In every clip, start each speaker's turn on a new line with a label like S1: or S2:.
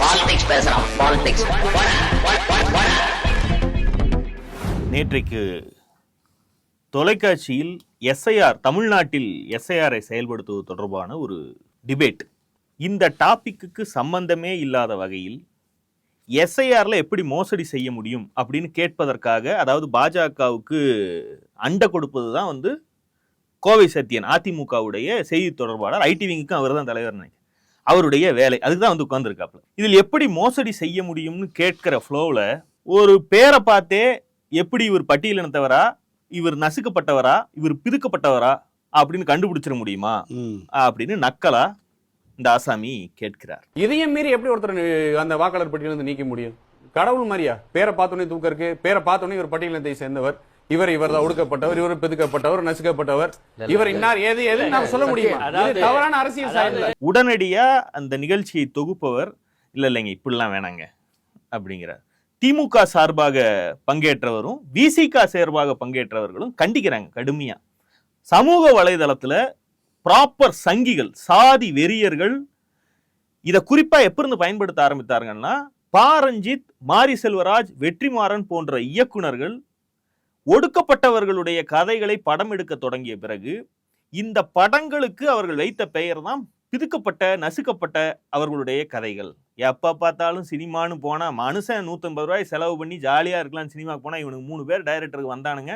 S1: Politics பேசுறான் politics
S2: நேற்றைக்கு தொலைக்காட்சியில் எஸ்ஐஆர் தமிழ்நாட்டில் எஸ்ஐஆரை செயல்படுத்துவது தொடர்பான ஒரு டிபேட் இந்த டாபிக்கு சம்பந்தமே இல்லாத வகையில் எஸ்ஐஆர்ல எப்படி மோசடி செய்ய முடியும் அப்படின்னு கேட்பதற்காக அதாவது பாஜகவுக்கு அண்டை கொடுப்பது தான் வந்து கோவை சத்யன் அதிமுகவுடைய செய்தி தொடர்பாளர் ஐடிவிங்க்கும் அவர் தான் தலைவர் நினைக்கிறேன். அவருடைய வேலை. அதுக்கு தான் வந்து உட்காந்துருக்காப்புல இதில் எப்படி மோசடி செய்ய முடியும்னு கேட்கிற ஃப்ளோவில் ஒரு பேரை பார்த்தே எப்படி இவர் பட்டியலினத்தவரா இவர் நசுக்கப்பட்டவரா இவர் பிதுக்கப்பட்டவரா அப்படின்னு கண்டுபிடிச்சிட முடியுமா? அப்படின்னு நக்கலா இந்த ஆசாமி கேட்கிறார்.
S3: இதையும் மீறி எப்படி ஒருத்தர் அந்த வாக்காளர் பட்டியலிருந்து நீக்க முடியும்? கடவுள் மாதிரியா? பேரை பார்த்தோன்னே தூக்க இருக்கு. பேரை பார்த்தோன்னே இவர் பட்டியலினத்தை சேர்ந்தவர். இவர் இவர் தான் ஒடுக்கப்பட்டவர் இவர் பிதுக்கப்பட்டவர் நசுக்கப்பட்டவர். இவர் இன்னார் ஏது ஏது நாம சொல்ல முடியுமா? தவறான அரசியல் சாயல்
S2: உடனடியா அந்த நிகழ்ச்சியை தொகுப்பவர் இல்ல இல்லைங்க இப்படிலாம் வேணாங்க அப்படிங்கிறார். திமுக சார்பாக பங்கேற்றவரும் விசிக சார்பாக பங்கேற்றவர்களும் கண்டிக்கிறாங்க கடுமையா. சமூக வலைதளத்துல ப்ராப்பர் சங்கிகள் சாதி வெறியர்கள் இத குறிப்பா எப்ப இருந்து பயன்படுத்த ஆரம்பித்தாருங்கன்னா பாரஞ்சித் மாரி செல்வராஜ் வெற்றிமாறன் போன்ற இயக்குனர்கள் ஒடுக்கப்பட்டவர்களுடைய கதைகளை படம் எடுக்க தொடங்கிய பிறகு இந்த படங்களுக்கு அவர்கள் வைத்த பெயர் தான் பிதுக்கப்பட்ட நசுக்கப்பட்ட அவர்களுடைய கதைகள். எப்போ பார்த்தாலும் சினிமான்னு போனால் மனுஷன் நூற்றம்பது ரூபாய் செலவு பண்ணி ஜாலியாக இருக்கலாம் சினிமாக்கு போனால் இவனுக்கு மூணு பேர் டைரக்டருக்கு வந்தானுங்க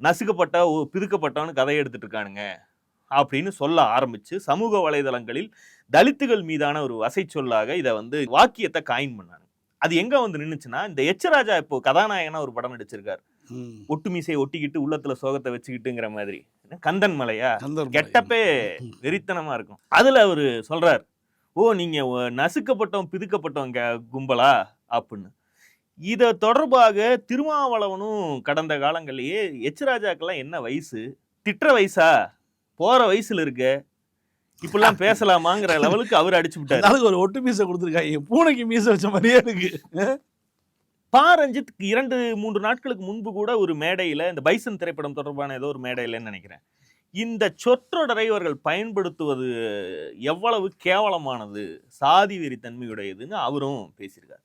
S2: நசுக்கப்பட்ட ஓ- பிதுக்கப்பட்டவனு கதை எடுத்துட்டு இருக்கானுங்க அப்படின்னு சொல்ல ஆரம்பித்து சமூக வலைதளங்களில் தலித்துகள் மீதான ஒரு வசை சொல்லாக இதை வந்து வாக்கியத்தை காயின் பண்ணாங்க. அது எங்கே வந்து நின்றுச்சுன்னா இந்த எச்சராஜா இப்போ கதாநாயகனா ஒரு படம் நடிச்சிருக்காரு. ஒட்டு மீசையை ஒட்டிக்கிட்டு உள்ளத்துல சோகத்தை வச்சுக்கிட்டுங்கிற மாதிரி. கந்தன் மலையா? கெட்டப்பே வெறித்தனமா இருக்கும். அதுல அவரு சொல்றார் ஓ நீங்க நசுக்கப்பட்டவன் பிதுக்கப்பட்டவங்க கும்பலா? அப்படின்னு இத தொடர்பாக திருமாவளவனும் கடந்த காலங்கள்லயே எச் ராஜாக்கெல்லாம் என்ன வயசு? திட்டுற வயசா? போற வயசுல இருக்க? இப்படிலாம் பேசலாமாங்கிற லெவலுக்கு அவர் அடிச்சு விட்டாரு.
S4: அதுக்கு ஒரு ஒட்டு மீசை கொடுத்துருக்காங்க. பூனைக்கு மீசை வச்ச மாதிரியே இருக்கு.
S2: பா ரஞ்சித்துக்கு இரண்டு மூன்று நாட்களுக்கு முன்பு கூட ஒரு மேடையில் இந்த பைசன் திரைப்படம் தொடர்பான ஏதோ ஒரு மேடையிலன்னு நினைக்கிறேன். இந்த சொற்றொடரை இவர்கள் பயன்படுத்துவது எவ்வளவு கேவலமானது சாதி வெறித்தன்மையுடையதுன்னு அவரும் பேசியிருக்கார்.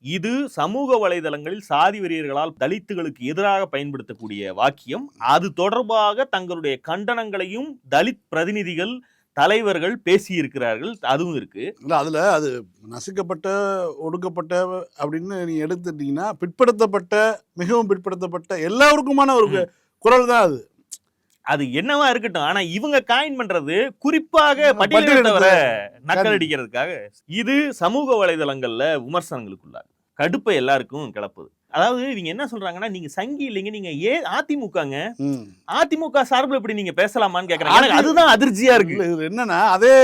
S2: இது சமூக வலைதளங்களில் சாதி வெறியர்களால் தலித்துகளுக்கு எதிராக பயன்படுத்தக்கூடிய வாக்கியம். அது தொடர்பாக தங்களுடைய கண்டனங்களையும் தலித் பிரதிநிதிகள் தலைவர்கள் பேசியிருக்கிறார்கள் அதுவும் இருக்கு.
S4: இல்ல அதுல அது நசுக்கப்பட்ட ஒடுக்கப்பட்ட அப்படின்னு நீங்க எடுத்துட்டீங்கன்னா பிற்படுத்தப்பட்ட மிகவும் பிற்படுத்தப்பட்ட எல்லாருக்குமான ஒரு. குரல் தான் அது.
S2: அது என்னவா இருக்கட்டும் ஆனா இவங்க காயின் பண்றது குறிப்பாக பட்டியலினத்தவரை நக்கல் அடிக்கிறதுக்காக. இது சமூக வலைதளங்கள்ல விமர்சனங்களுக்குள்ளார். கடுப்பை எல்லாருக்கும் கிளப்புது. அதாவது இவங்க என்ன சொல்றாங்கன்னா நீங்க சங்கி இல்லைங்க நீங்க ஏ அதிமுகங்க. அதிமுக சார்பில் இப்படி நீங்க பேசலாமான்னு கேக்குறாங்க. அதுதான் அதிர்ச்சியா இருக்கு.
S4: என்னன்னா அதே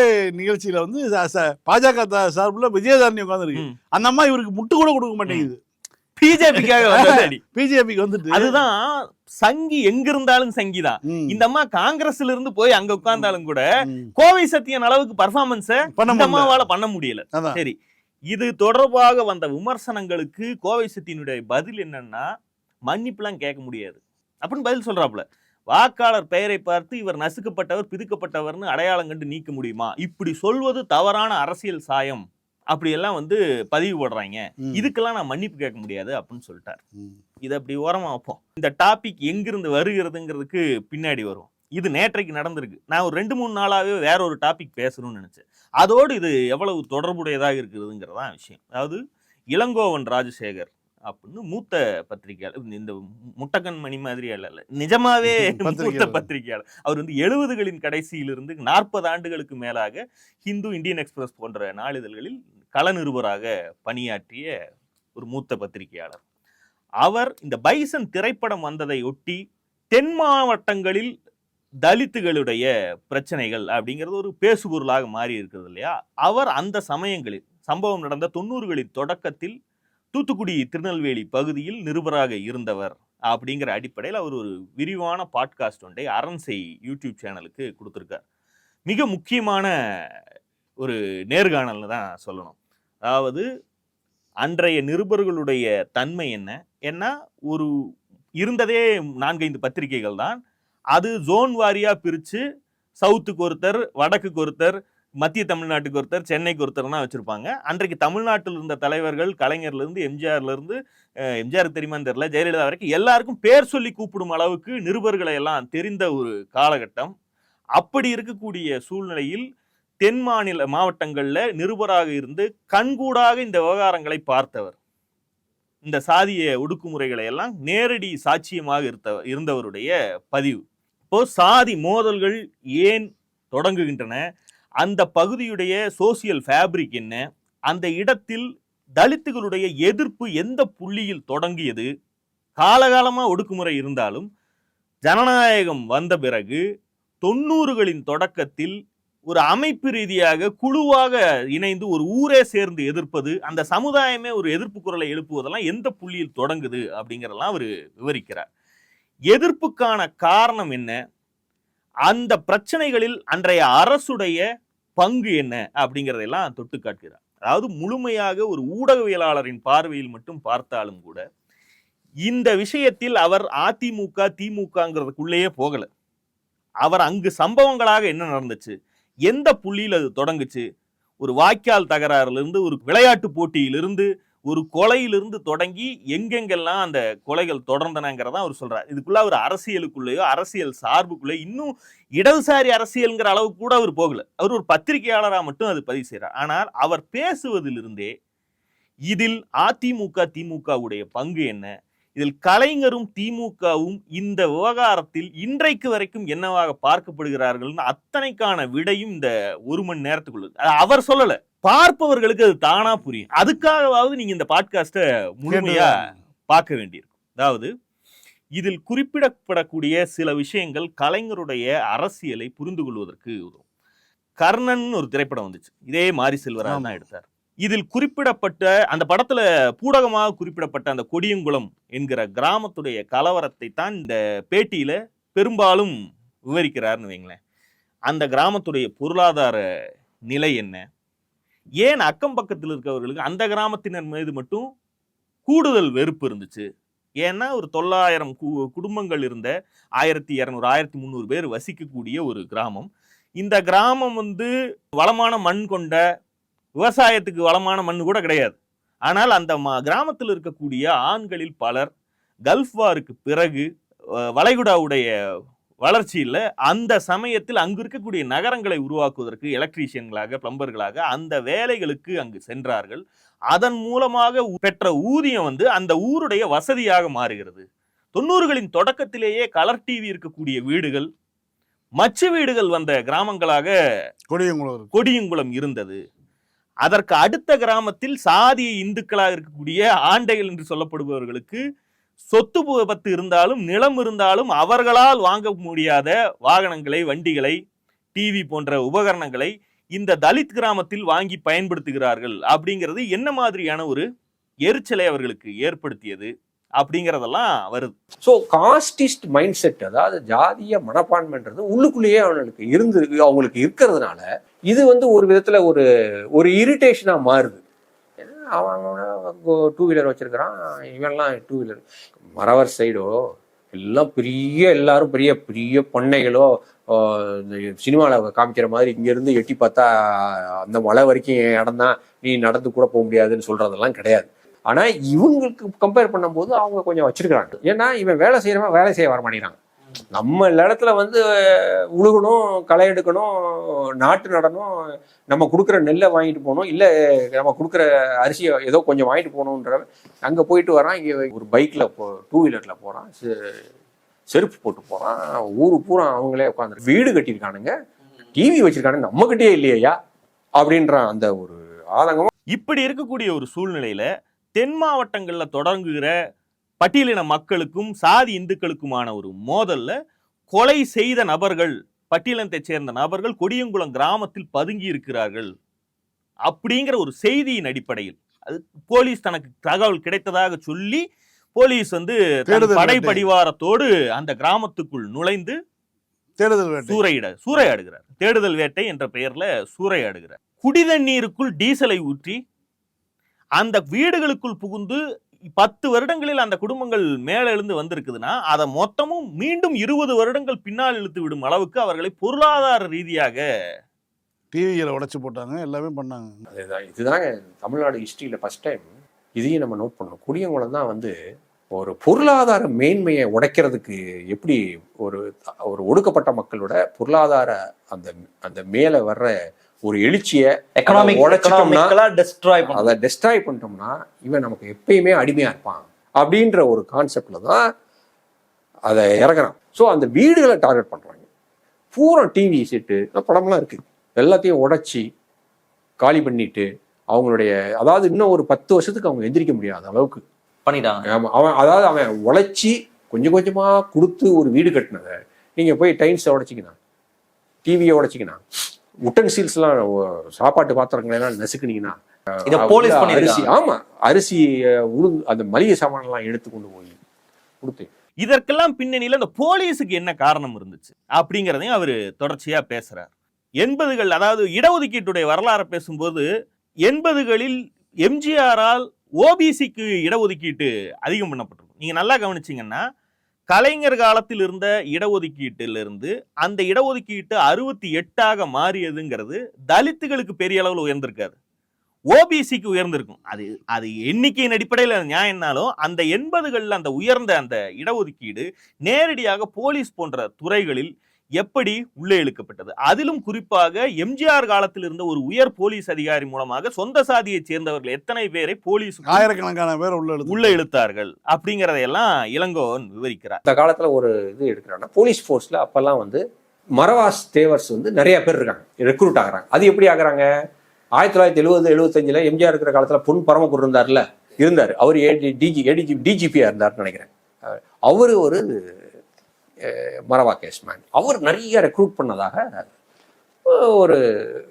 S4: நிகழ்ச்சியில வந்து பாஜக சார்புல விஜயதாரணி உட்காந்துருக்கு. அந்த அம்மா இவருக்கு முட்டு கூட கொடுக்க மாட்டேங்குது.
S2: பிஜேபிக்காக
S4: பிஜேபிக்கு வந்துட்டு
S2: அதுதான் சங்கி எங்க இருந்தாலும் சங்கி தான். இந்த அம்மா காங்கிரஸ்ல இருந்து போய் அங்க உட்கார்ந்தாலும் கூட. கோவை சத்தியன் அளவுக்கு பர்ஃபார்மன்ஸ
S4: பண்ண முடியல.
S2: சரி. இது தொடர்பாக வந்த விமர்சனங்களுக்கு கோவை சத்தியனுடைய பதில் என்னன்னா மன்னிப்புலாம் கேட்க முடியாது. அப்படின்னு பதில் சொல்றாப்புல. வாக்காளர் பெயரை பார்த்து இவர் நசுக்கப்பட்டவர் பிதுக்கப்பட்டவர்னு அடையாளம் கண்டு நீக்க முடியுமா? இப்படி சொல்வது தவறான அரசியல் சாயம். அப்படி எல்லாம் வந்து பதிவு போடுறாங்க. இதுக்கெல்லாம் நான் மன்னிப்பு கேட்க முடியாது அப்படின்னு சொல்லிட்டார். இதை அப்படி ஓரமா வைப்போம். இந்த டாபிக் எங்கிருந்து வருகிறதுங்கிறதுக்கு பின்னாடி வரும். இது நேற்றைக்கு நடந்திருக்கு. நான் ஒரு ரெண்டு மூணு நாளாவே வேற ஒரு டாபிக் பேசணும்னு நினைச்சேன். அதோடு இது எவ்வளவு தொடர்புடையதாக இருக்குதுங்கிறதான் விஷயம். அதாவது இளங்கோவன் ராஜசேகர் அப்படின்னு மூத்த பத்திரிகையாளர் இந்த முட்டக்கன் மணி மாதிரி அல்ல நிஜமாவே மூத்த.
S4: பத்திரிகையாளர்.
S2: அவர் வந்து எழுபதுகளின் கடைசியிலிருந்து நாற்பது ஆண்டுகளுக்கு மேலாக ஹிந்து இந்தியன் எக்ஸ்பிரஸ் போன்ற நாளிதழ்களில் கள நிருபராக பணியாற்றிய ஒரு மூத்த பத்திரிகையாளர். அவர் இந்த பைசன் திரைப்படம் வந்ததை ஒட்டி தென் மாவட்டங்களில் தலித்துகளுடைய பிரச்சனைகள் அப்படிங்கிறது ஒரு பேசுபொருளாக மாறி இருக்கிறது இல்லையா? அவர் அந்த சமயங்களில் சம்பவம் நடந்த தொண்ணூறுகளின் தொடக்கத்தில் தூத்துக்குடி திருநெல்வேலி பகுதியில் நிருபராக இருந்தவர் அப்படிங்கிற அடிப்படையில் அவர் ஒரு விரிவான பாட்காஸ்ட் ஒன்றை அரண்சை யூடியூப் சேனலுக்கு கொடுத்துருக்கார். மிக முக்கியமான ஒரு நேர்காணல்னு தான் சொல்லணும். அதாவது அன்றைய நிருபர்களுடைய தன்மை என்ன? ஏன்னா ஒரு இருந்ததே நான்கைந்து பத்திரிகைகள் தான். அது ஜோன் வாரியாக பிரித்து சவுத்துக்கு ஒருத்தர் வடக்குக்கு ஒருத்தர் மத்திய தமிழ்நாட்டுக்கு ஒருத்தர் சென்னைக்கு ஒருத்தர்னா வச்சுருப்பாங்க. அன்றைக்கு தமிழ்நாட்டில் இருந்த தலைவர்கள் கலைஞர்லேருந்து எம்ஜிஆர்லேருந்து எம்ஜிஆருக்கு தெரியுமான்னு தெரியல ஜெயலலிதா வரைக்கும் எல்லாருக்கும் பேர் சொல்லி கூப்பிடும் அளவுக்கு நிருபர்களை எல்லாம் தெரிந்த ஒரு காலகட்டம். அப்படி இருக்கக்கூடிய சூழ்நிலையில் தென் மாநில மாவட்டங்களில் நிருபராக இருந்து கண்கூடாக இந்த விவகாரங்களை பார்த்தவர். இந்த சாதிய ஒடுக்குமுறைகளை எல்லாம் நேரடி சாட்சியமாக இருந்த இருந்தவருடைய பதிவு. இப்போ சாதி மோதல்கள் ஏன் தொடங்குகின்றன? அந்த பகுதியுடைய சோசியல் ஃபேப்ரிக் என்ன? அந்த இடத்தில் தலித்துகளுடைய எதிர்ப்பு எந்த புள்ளியில் தொடங்கியது? காலகாலமாக ஒடுக்குமுறை இருந்தாலும் ஜனநாயகம் வந்த பிறகு தொண்ணூறுகளின் தொடக்கத்தில் ஒரு அமைப்பு ரீதியாக குழுவாக இணைந்து ஒரு ஊரே சேர்ந்து எதிர்ப்பது அந்த சமுதாயமே ஒரு எதிர்ப்பு குரலை எழுப்புவதெல்லாம் எந்த புள்ளியில் தொடங்குது அப்படிங்கிறதெல்லாம் அவர் விவரிக்கிறார். எதிர்ப்புக்கான காரணம் என்ன? அந்த பிரச்சனைகளில் அன்றைய அரசுடைய பங்கு என்ன? அப்படிங்கிறதையெல்லாம் தொட்டு காட்டுகிறார். அதாவது முழுமையாக ஒரு ஊடகவியலாளரின் பார்வையில் மட்டும் பார்த்தாலும் கூட இந்த விஷயத்தில் அவர் அதிமுக திமுகங்கிறதுக்குள்ளேயே போகலை. அவர் அங்கு சம்பவங்களாக என்ன நடந்துச்சு? எந்த புள்ளியில் அது தொடங்குச்சு? ஒரு வாய்க்கால் தகராறுலேருந்து ஒரு விளையாட்டு போட்டியிலிருந்து ஒரு கொலையிலிருந்து தொடங்கி எங்கெங்கெல்லாம் அந்த கொலைகள் தொடர்ந்தனங்கிறதான் அவர் சொல்கிறார் இதுக்குள்ள அவர் அரசியலுக்குள்ளேயோ அரசியல் சார்புக்குள்ளேயோ இன்னும் இடதுசாரி அரசியல்ங்கிற அளவுக்கு கூட அவர் போகல. அவர் ஒரு பத்திரிகையாளராக மட்டும் அது பதிவு செய்கிறார் ஆனால் அவர் பேசுவதிலிருந்தே இதில் அதிமுக திமுகவுடைய பங்கு என்ன? இதில் கலைஞரும் திமுகவும் இந்த விவகாரத்தில் இன்றைக்கு வரைக்கும் என்னவாக பார்க்கப்படுகிறார்கள்னு அத்தனைக்கான விடையும் இந்த ஒரு மணி நேரத்துக்குள்ள அவர் சொல்லல. பார்ப்பவர்களுக்கு அது தானா புரியும். அதுக்காகவாவது நீங்க இந்த பாட்காஸ்ட முழுமையா பார்க்க வேண்டியிருக்கும். அதாவது இதில் குறிப்பிடப்படக்கூடிய சில விஷயங்கள் கலைஞருடைய அரசியலை புரிந்து கொள்வதற்கு உதவும். கர்ணன் ஒரு திரைப்படம் வந்துச்சு. இதே மாரி செல்வராஜ் தான் எடுத்தார். இதில் குறிப்பிடப்பட்ட அந்த படத்துல பூடகமாக குறிப்பிடப்பட்ட அந்த கொடியங்குளம் என்கிற கிராமத்துடைய கலவரத்தை தான் இந்த பேட்டியில பெரும்பாலும் விவரிக்கிறார்னு வைங்களேன் அந்த கிராமத்துடைய பொருளாதார நிலை என்ன? ஏன் அக்கம் பக்கத்தில் இருக்கவர்களுக்கு அந்த கிராமத்தினர் மீது மட்டும் கூடுதல் வெறுப்பு இருந்துச்சு? ஏன்னா ஒரு தொள்ளாயிரம் கு- குடும்பங்கள் இருந்த ஆயிரத்தி இரநூறு ஆயிரத்தி முந்நூறு பேர் வசிக்கக்கூடிய ஒரு கிராமம். இந்த கிராமம் வந்து வளமான மண் கொண்ட விவசாயத்துக்கு வளமான மண் கூட கிடையாது. ஆனால் அந்த ம- கிராமத்தில் இருக்கக்கூடிய ஆண்களில் பலர் கல்ஃப் வாருக்கு பிறகு வளைகுடாவுடைய வளர்ச்சியில் அந்த சமயத்தில் அங்கு இருக்கக்கூடிய நகரங்களை உருவாக்குவதற்கு எலக்ட்ரீஷியன்களாக பிளம்பர்களாக அந்த வேலைகளுக்கு அங்கு சென்றார்கள். அதன் மூலமாக பெற்ற ஊதியம் வந்து அந்த ஊருடைய வசதியாக மாறுகிறது. தொண்ணூறுகளின் தொடக்கத்திலேயே கலர் டிவி இருக்கக்கூடிய வீடுகள் மச்சு வீடுகள் வந்த கிராமங்களாக
S4: கொடியங்குளம்.
S2: கொடியங்குளம் இருந்தது. அதற்கு அடுத்த கிராமத்தில் சாதிய இந்துக்களாக இருக்கக்கூடிய ஆண்டைகள் என்று சொல்லப்படுபவர்களுக்கு சொத்து விபத்து இருந்தாலும் நிலம் இருந்தாலும் அவர்களால் வாங்க முடியாத வாகனங்களை வண்டிகளை டிவி போன்ற உபகரணங்களை இந்த தலித் கிராமத்தில் வாங்கி பயன்படுத்துகிறார்கள். அப்படிங்கிறது என்ன மாதிரியான ஒரு எரிச்சலை அவர்களுக்கு ஏற்படுத்தியது? அப்படிங்கிறதெல்லாம் வருது.
S5: ஸோ காஸ்டிஸ்ட் மைண்ட் செட் அதாவது ஜாதிய மனப்பான்மைன்றது உள்ளுக்குள்ளேயே அவங்களுக்கு இருந்து அவங்களுக்கு இருக்கிறதுனால இது வந்து ஒரு விதத்தில் ஒரு ஒரு இரிட்டேஷனாக மாறுது. அவங்க அவன் டூ வீலர் வச்சிருக்கிறான் இவன்லாம் டூ வீலர் மறவர் சைடோ எல்லாம் பெரிய எல்லாரும் பெரிய பெரிய பண்ணைகளோ இந்த சினிமாவில் காமிக்கிற மாதிரி இங்கேருந்து எட்டி பார்த்தா அந்த மலை வரைக்கும் இடம் தான் நீ நடந்து கூட போக முடியாதுன்னு சொல்கிறதெல்லாம் கிடையாது. ஆனால் இவங்களுக்கு கம்பேர் பண்ணும்போது அவங்க கொஞ்சம் வச்சிருக்கிறாங்க. ஏன்னா இவன் வேலை செய்கிறவன் வேலை செய்ய வர மாட்டேங்கிறாங்க நம்ம இடத்துல வந்து உழுகணும் களை எடுக்கணும் நாட்டு நடணும் நம்ம கொடுக்குற நெல்லை வாங்கிட்டு போகணும் இல்லை நம்ம கொடுக்குற அரிசியை ஏதோ கொஞ்சம் வாங்கிட்டு போகணுன்ற அங்கே போயிட்டு வரான் இங்கே ஒரு பைக்கில் போ டூ வீலரில் போகிறான் செருப்பு போட்டு போகிறான் ஊர் பூரா அவங்களே உட்காந்து வீடு கட்டியிருக்கானுங்க டிவி வச்சிருக்கானுங்க நம்மக்கிட்டே இல்லையா அப்படின்றான் அந்த ஒரு ஆதங்கம்
S2: இப்படி இருக்கக்கூடிய ஒரு சூழ்நிலையில தென் மாவட்டங்கள்ல தொடங்குகிற பட்டியலின மக்களுக்கும் சாதி இந்துக்களுக்குமான ஒரு மோதல்ல கொலை செய்த நபர்கள் பட்டியலினத்தைச் சேர்ந்த நபர்கள் கொடியங்குளம் கிராமத்தில் பதுங்கி இருக்கிறார்கள். அப்படிங்கிற ஒரு செய்தியின் அடிப்படையில். அது போலீஸ் தனக்கு தகவல் கிடைத்ததாக சொல்லி போலீஸ் வந்து தன்
S4: தேடுதல்
S2: படை
S4: வேட்டை.
S2: படிவாரத்தோடு அந்த கிராமத்துக்குள் நுழைந்து
S4: தேடுதல் வேட்டை
S2: சூறையிட சூறையாடுகிறார். தேடுதல் வேட்டை என்ற பெயர்ல சூறையாடுகிறார். குடிதண்ணீருக்குள் டீசலை ஊற்றி அந்த வீடுகளுக்குள் புகுந்து பத்து வருடங்களில் அந்த குடும்பங்கள் மேல எழுந்து வந்திருக்குதுன்னா அதை மொத்தமும் மீண்டும் இருபது வருடங்கள் பின்னால் இழுத்து விடும் அளவுக்கு அவர்களை பொருளாதார ரீதியாக
S4: டிவியில் உடைச்சு போட்டாங்க எல்லாமே பண்ணாங்க.
S5: அதுதான் இதுதாங்க தமிழ்நாடு ஹிஸ்ட்ரியில் ஃபர்ஸ்ட் டைம் இதையும் நம்ம நோட் பண்ணோம் குடியங்குளம் தான் வந்து ஒரு பொருளாதார மேன்மையை உடைக்கிறதுக்கு எப்படி ஒரு ஒரு ஒடுக்கப்பட்ட மக்களோட பொருளாதார அந்த அந்த மேலே வர்ற ஒரு எழுச்சியை
S1: எக்கனாமிக் எக்கனாமிக்கலா டெஸ்ட்ராய்
S5: அதை டெஸ்ட்ராய் பண்ணிட்டோம்னா இவன் நமக்கு எப்பயுமே அடிமையா இருப்பான். அப்படின்ற ஒரு கான்செப்ட்ல தான் அதை இறக்குறான். ஸோ அந்த வீடுகளை டார்கெட் பண்றாங்க. பூரா டிவி செட்டு படம்லாம் இருக்கு. எல்லாத்தையும் உடைச்சி காலி பண்ணிட்டு அவங்களுடைய அதாவது இன்னும் ஒரு பத்து வருஷத்துக்கு அவங்க எந்திரிக்க முடியாத அளவுக்கு.
S1: பண்ணிட்டாங்க
S5: அவன் அதாவது அவன் உழைச்சி கொஞ்சம் கொஞ்சமா கொடுத்து ஒரு வீடு கட்டினதை நீங்க போய் டைல்ஸை உடைச்சிக்கினா டிவியை உடைச்சிக்கினா உட்டன்சீல்ஸ்லாம் சாப்பாட்டு பாத்திரங்களெல்லாம் நசுக்குனீங்கன்னா
S1: இத போலீஸ்
S5: அரிசி
S1: பண்ணிருக்காங்க
S5: ஆமா அரிசி உளுந்து அந்த மளிகை சாமான்லாம் எடுத்து கொண்டு போய் கொடுத்து
S2: இதற்கெல்லாம் பின்னணியில இந்த போலீஸுக்கு என்ன காரணம் இருந்துச்சு? அப்படிங்கிறதையும் அவர் தொடர்ச்சியா பேசுறார். எண்பதுகள் அதாவது இடஒதுக்கீட்டுடைய வரலாறை பேசும்போது எண்பதுகளில் எம்ஜிஆரால் ஓபிசிக்கு இடஒதுக்கீட்டு அதிகம் பண்ணப்பட்டிருக்கும். நீங்க நல்லா கவனிச்சீங்கன்னா கலைஞர் காலத்தில் இருந்த இடஒதுக்கீட்டிலிருந்து அந்த இடஒதுக்கீட்டு அறுபத்தி எட்டாக மாறியதுங்கிறது தலித்துகளுக்கு பெரிய அளவில் உயர்ந்திருக்காது ஓபிசிக்கு உயர்ந்திருக்கும். அது அது எண்ணிக்கையின் அடிப்படையில் நியாயம்னாலும் அந்த எண்பதுகளில் அந்த உயர்ந்த அந்த இடஒதுக்கீடு நேரடியாக போலீஸ் போன்ற துறைகளில் எப்படி உள்ளே இழுக்கப்பட்டது? அதிலும் குறிப்பாக எம்ஜிஆர் காலத்தில் இருந்த ஒரு உயர் போலீஸ் அதிகாரி மூலமாக சொந்த சாதியைச் சேர்ந்தவர்கள் எத்தனை பேரை போலீஸ்
S4: ஆயிரக்கணக்கான பேர் உள்ள
S2: உள்ள இழுத்தார்கள் அப்படிங்கிறதையெல்லாம் இளங்கோவன் விவரிக்கிறார்.
S5: அந்த காலத்துல ஒரு இது எடுக்கிறாங்கன்னா போலீஸ் ஃபோர்ஸ்ல அப்பெல்லாம் வந்து மரவாஸ் தேவர்ஸ் வந்து நிறைய பேர் இருக்காங்க. ரெக்ரூட் ஆகுறாங்க. அது எப்படி ஆகுறாங்க? ஆயிரத்தி தொள்ளாயிரத்தி எழுபது எழுபத்தஞ்சுல எம்ஜிஆர் இருக்கிற காலத்துல பொன் பரமக்குர் இருந்தார்ல? இருந்தார். அவர் டிஜி ஏடிஜி டிஜிபியா இருந்தார்னு நினைக்கிறேன். அவரு ஒரு மரவா கேஸ்மேன் அவர் நிறைய ரெக்ரூட் பண்ணதாக ஒரு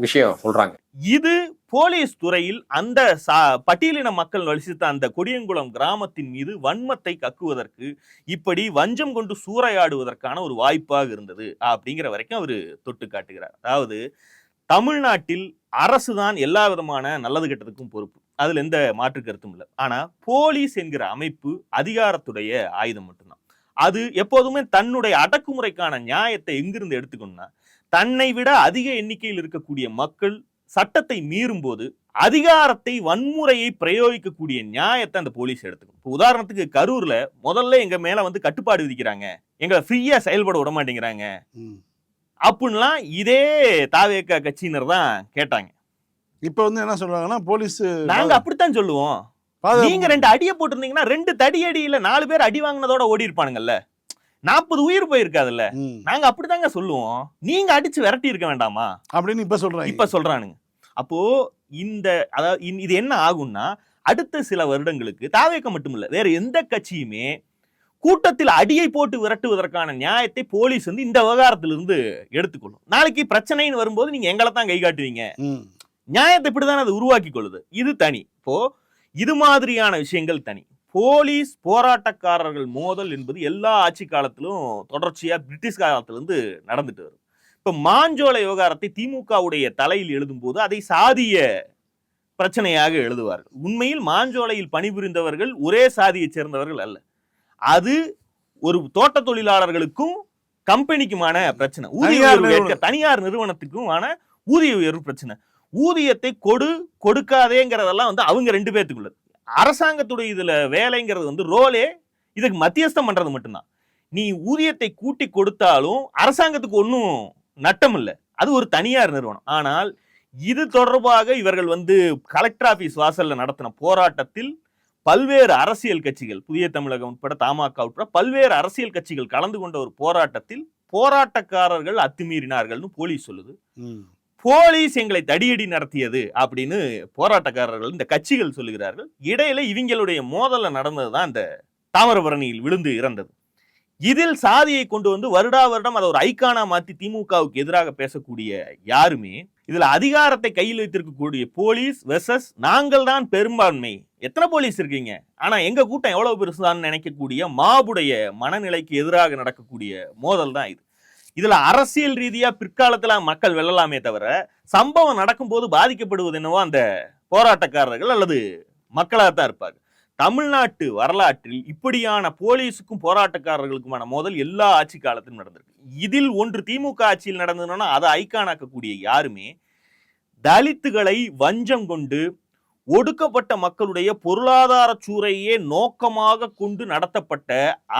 S5: விஷயம் சொல்றாங்க.
S2: இது போலீஸ் துறையில் அந்த சா- பட்டியலின மக்கள் வலிசித்த அந்த கொடியங்குளம் கிராமத்தின் மீது வன்மத்தை கக்குவதற்கு இப்படி வஞ்சம் கொண்டு சூறையாடுவதற்கான ஒரு வாய்ப்பாக இருந்தது அப்படிங்கிற வரைக்கும் அவர் தொட்டு காட்டுகிறார். அதாவது தமிழ்நாட்டில் அரசு தான் எல்லா விதமான நல்லது கெட்டதுக்கும் பொறுப்பு. அதுல எந்த மாற்று கருத்தும் இல்லை. ஆனா போலீஸ் என்கிற அமைப்பு அதிகாரத்துடைய ஆயுதம் மட்டும்தான். அது எப்போதுமே தன்னுடைய அடக்குமுறைக்கான நியாயத்தை எங்கிருந்து எடுத்துக்கணும்னா தன்னை விட அதிக எண்ணிக்கையில் இருக்கக்கூடிய மக்கள் சட்டத்தை மீறும் போது அதிகாரத்தை வன்முறையை பிரயோகிக்கக்கூடிய நியாயத்தை அந்த போலீஸ் எடுத்துக்கும் இப்போ உதாரணத்துக்கு கரூர்ல முதல்ல எங்க மேல வந்து கட்டுப்பாடு விதிக்கிறாங்க. எங்களை ஃப்ரீயா செயல்பட விட மாட்டேங்கிறாங்க. அப்படின்லாம் இதே தாவேக்க கட்சியினர் தான் கேட்டாங்க.
S4: இப்ப வந்து என்ன சொல்றாங்கன்னா போலீஸ்
S2: நாங்க அப்படித்தான் சொல்லுவோம். நீங்க ரெண்டு அடியை போட்டிருந்தீங்கன்னா ரெண்டு தடி அடியில நாலு பேர் அடி வாங்கினதோட ஓடி இருப்பானுங்கல்ல நாற்பது உயிர் போயிருக்காதுல்ல. நாங்க அப்படித்தாங்க சொல்லுவோம். நீங்க அடிச்சு விரட்டி இருக்க வேண்டாமா?
S4: அப்படின்னு இப்ப சொல்றாங்க.
S2: இப்ப சொல்றானுங்க. அப்போ இந்த அதாவது இது என்ன ஆகும்னா அடுத்த சில வருடங்களுக்கு தாவேக்க மட்டும் இல்ல வேற எந்த கட்சியுமே கூட்டத்தில் அடியை போட்டு விரட்டுவதற்கான நியாயத்தை போலீஸ் வந்து இந்த விவகாரத்திலிருந்து எடுத்துக்கொள்ளும். நாளைக்கு பிரச்சனைன்னு வரும்போது நீங்க எங்களை தான் கை காட்டுவீங்க. நியாயத்தை இப்படிதான் அது உருவாக்கி கொள்ளுது இது தனி. இப்போ இது மாதிரியான விஷயங்கள் தனி. போலீஸ் போராட்டக்காரர்கள் மோதல் என்பது எல்லா ஆட்சி காலத்திலும் தொடர்ச்சியா பிரிட்டிஷ் காலத்திலிருந்து நடந்துட்டு வருது இப்ப மாஞ்சோலை விவகாரத்தை திமுகவுடைய தலையில் எழுதும்போது அதை சாதிய பிரச்சனையாக எழுதுவார்கள். உண்மையில் மாஞ்சோலையில் பணிபுரிந்தவர்கள் ஒரே சாதியைச் சேர்ந்தவர்கள் அல்ல. அது ஒரு தோட்ட தொழிலாளர்களுக்கும் கம்பெனிக்குமான பிரச்சனை. ஊதிய
S4: தனியார்
S2: உயர்வு. தனியார் நிறுவனத்துக்குமான ஊதிய உயர்வு பிரச்சனை. ஊதியத்தை கொடு கொடுக்காதேங்கிறதெல்லாம் வந்து அவங்க ரெண்டு பேர்த்துக்குள்ளது. அரசாங்கத்துடைய இதில் வேலைங்கிறது வந்து ரோலே இதுக்கு மத்தியஸ்தம் பண்ணுறது மட்டும்தான். நீ ஊதியத்தை கூட்டி கொடுத்தாலும் அரசாங்கத்துக்கு ஒன்றும் நட்டம் இல்லை. அது ஒரு தனியார் நிறுவனம். ஆனால் இது தொடர்பாக இவர்கள் வந்து கலெக்டர் ஆஃபீஸ் வாசலில் நடத்தின போராட்டத்தில் பல்வேறு அரசியல் கட்சிகள் புதிய தமிழகம் உட்பட தமாக உட்பட பல்வேறு அரசியல் கட்சிகள் கலந்து கொண்ட ஒரு போராட்டத்தில் போராட்டக்காரர்கள் அத்துமீறினார்கள்னு போலீஸ் சொல்லுது. போலீஸ் எங்களை தடியடி நடத்தியது அப்படின்னு போராட்டக்காரர்கள் இந்த கட்சிகள் சொல்லுகிறார்கள். இடையில இவங்களுடைய மோதலை நடந்தது தான் இந்த தாமிரபரணியில் விழுந்து இறந்தது. இதில் சாதியை கொண்டு வந்து வருடா வருடம் அதை ஒரு ஐக்கானா மாத்தி திமுகவுக்கு எதிராக பேசக்கூடிய யாருமே இதுல அதிகாரத்தை கையில் வைத்திருக்கக்கூடிய போலீஸ் வெர்சஸ் நாங்கள் தான் பெரும்பான்மை. எத்தனை போலீஸ் இருக்கீங்க? ஆனா எங்க கூட்டம் எவ்வளவு பெருசுதான்னு நினைக்கக்கூடிய மாபுடைய மனநிலைக்கு எதிராக நடக்கக்கூடிய மோதல் தான் இது. இதுல அரசியல் ரீதியா பிற்காலத்துல மக்கள் வெல்லலாமே தவிர சம்பவம் நடக்கும்போது பாதிக்கப்படுவது என்னவோ அந்த போராட்டக்காரர்கள் அல்லது மக்களாக தான் இருப்பாங்க தமிழ்நாட்டு வரலாற்றில் இப்படியான போலீஸுக்கும் போராட்டக்காரர்களுக்குமான மோதல் எல்லா ஆட்சி காலத்திலும் நடந்திருக்கு. இதில் ஒன்று திமுக ஆட்சியில் நடந்ததுன்னா அதை ஐக்கானாக்கக்கூடிய யாருமே தலித்துகளை வஞ்சம் கொண்டு ஒடுக்கப்பட்ட மக்களுடைய பொருளாதார சூறையே நோக்கமாக கொண்டு நடத்தப்பட்ட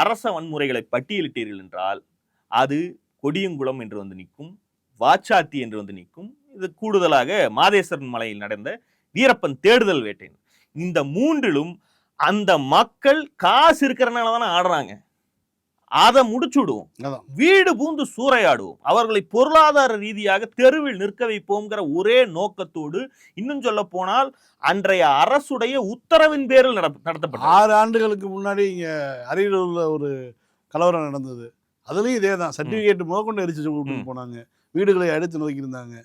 S2: அரச வன்முறைகளை பட்டியலிட்டீர்கள் என்றால் அது கொடியங்குளம் என்று வந்து நிற்கும் வாச்சாத்தி என்று வந்து நிற்கும். இது கூடுதலாக மாதேஸ்வரன் மலையில் நடந்த வீரப்பன் தேடுதல் வேட்டை இந்த மூன்றிலும் அந்த மக்கள் காசு இருக்கிறனால தானே ஆடுறாங்க. அதை முடிச்சு விடுவோம். வீடு பூந்து சூறையாடுவோம். அவர்களை பொருளாதார ரீதியாக தெருவில் நிற்க வைப்போம்ங்கிற ஒரே நோக்கத்தோடு இன்னும் சொல்ல போனால் அன்றைய அரசுடைய உத்தரவின் பேரில் நட- நடத்தப்பட்டது.
S4: ஆறு ஆண்டுகளுக்கு முன்னாடி இங்க அரியலூர்ல ஒரு கலவரம் நடந்தது. அதுலயும் இதே தான் சர்டிபிகேட் முதற்கொண்டு விட்டுட்டு
S2: ம்.
S4: போனாங்க. வீடுகளை அடித்து நோக்கியிருந்தாங்க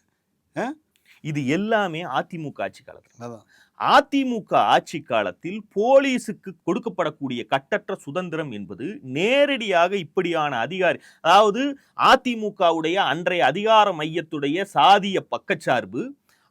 S2: இது எல்லாமே அதிமுக ஆட்சி காலத்தில்.
S4: அதான்.
S2: அதிமுக ஆட்சி காலத்தில் போலீசுக்கு கொடுக்கப்படக்கூடிய கட்டற்ற சுதந்திரம் என்பது நேரடியாக இப்படியான அதிகாரி அதாவது அதிமுகவுடைய அன்றைய அதிகார மையத்துடைய சாதிய பக்கச்சார்பு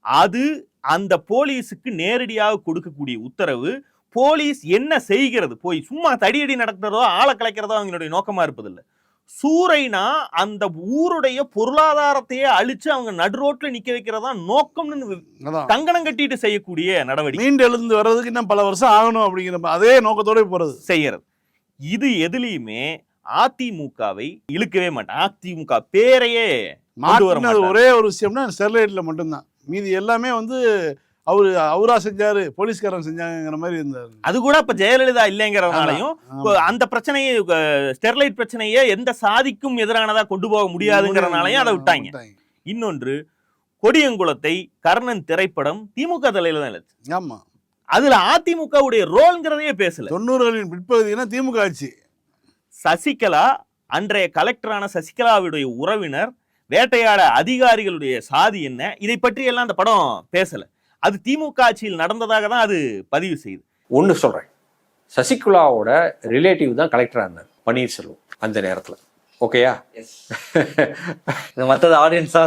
S2: அது அந்த போலீஸுக்கு நேரடியாக கொடுக்கக்கூடிய உத்தரவு போலீஸ் என்ன செய்கிறது? போய் சும்மா தடியடி நடக்கிறதோ ஆளை கலைக்கிறதோ அவங்களுடைய நோக்கமா இருப்பதில்லை. சூறைனா அந்த ஊருடைய பொருளாதாரத்தையே அழிச்சு அவங்க நடுரோட்ல நிக்க வைக்கிறதா நோக்கம்னு
S4: அதான்.
S2: கங்கணம் கட்டிட்டு செய்யக்கூடிய நடவடிக்கை.
S4: மீண்டு எழுந்து வர்றதுக்கு இன்னும் பல வருஷம் ஆகணும் அப்படிங்கிற அதே நோக்கத்தோட போறது.
S2: செய்யறது இது எதுலயுமே அதிமுகவை இழுக்கவே மாட்டேன் அதிமுக பேரையே மாட்டார்.
S4: ஒரே ஒரு விஷயம்னா ஸ்டெர்லைட்ல மட்டும்தான். மீதி எல்லாமே வந்து அவரு அவரா செஞ்சாரு போலீஸ்காரன் செஞ்சாங்கிற மாதிரி இருந்தாரு.
S2: அது கூட இப்ப ஜெயலலிதா இல்லைங்கிறதுனாலையும். அந்த பிரச்சனையை ஸ்டெர்லைட் பிரச்சனையை எந்த சாதிக்கும் எதிரானதா கொண்டு போக முடியாதுங்கிறதுனாலையும் அதை விட்டாங்க. இன்னொன்று கொடியங்குளத்தை கர்ணன் திரைப்படம் திமுக தலையில தான் இருந்துச்சு
S4: ஆமா.
S2: அதுல அதிமுகவுடைய ரோல்ங்கிறதையே பேசல.
S4: தொண்ணூறுகளின் பிற்பகுதினா திமுக ஆட்சி.
S2: சசிகலா அன்றைய கலெக்டரான சசிகலாவுடைய உறவினர் வேட்டையாட அதிகாரிகளுடைய சாதி என்ன இதை பற்றி எல்லாம் அந்த படம் பேசல. அது திமுக ஆட்சியில் நடந்ததாக தான் அது பதிவு செய்யுது
S5: ஒன்று சொல்கிறேன் சசிகலாவோட ரிலேட்டிவ் தான் கலெக்டராக இருந்தார் பன்னீர்செல்வம் அந்த நேரத்தில். ஓகேயா?
S1: மத்தது ஆடியன்ஸா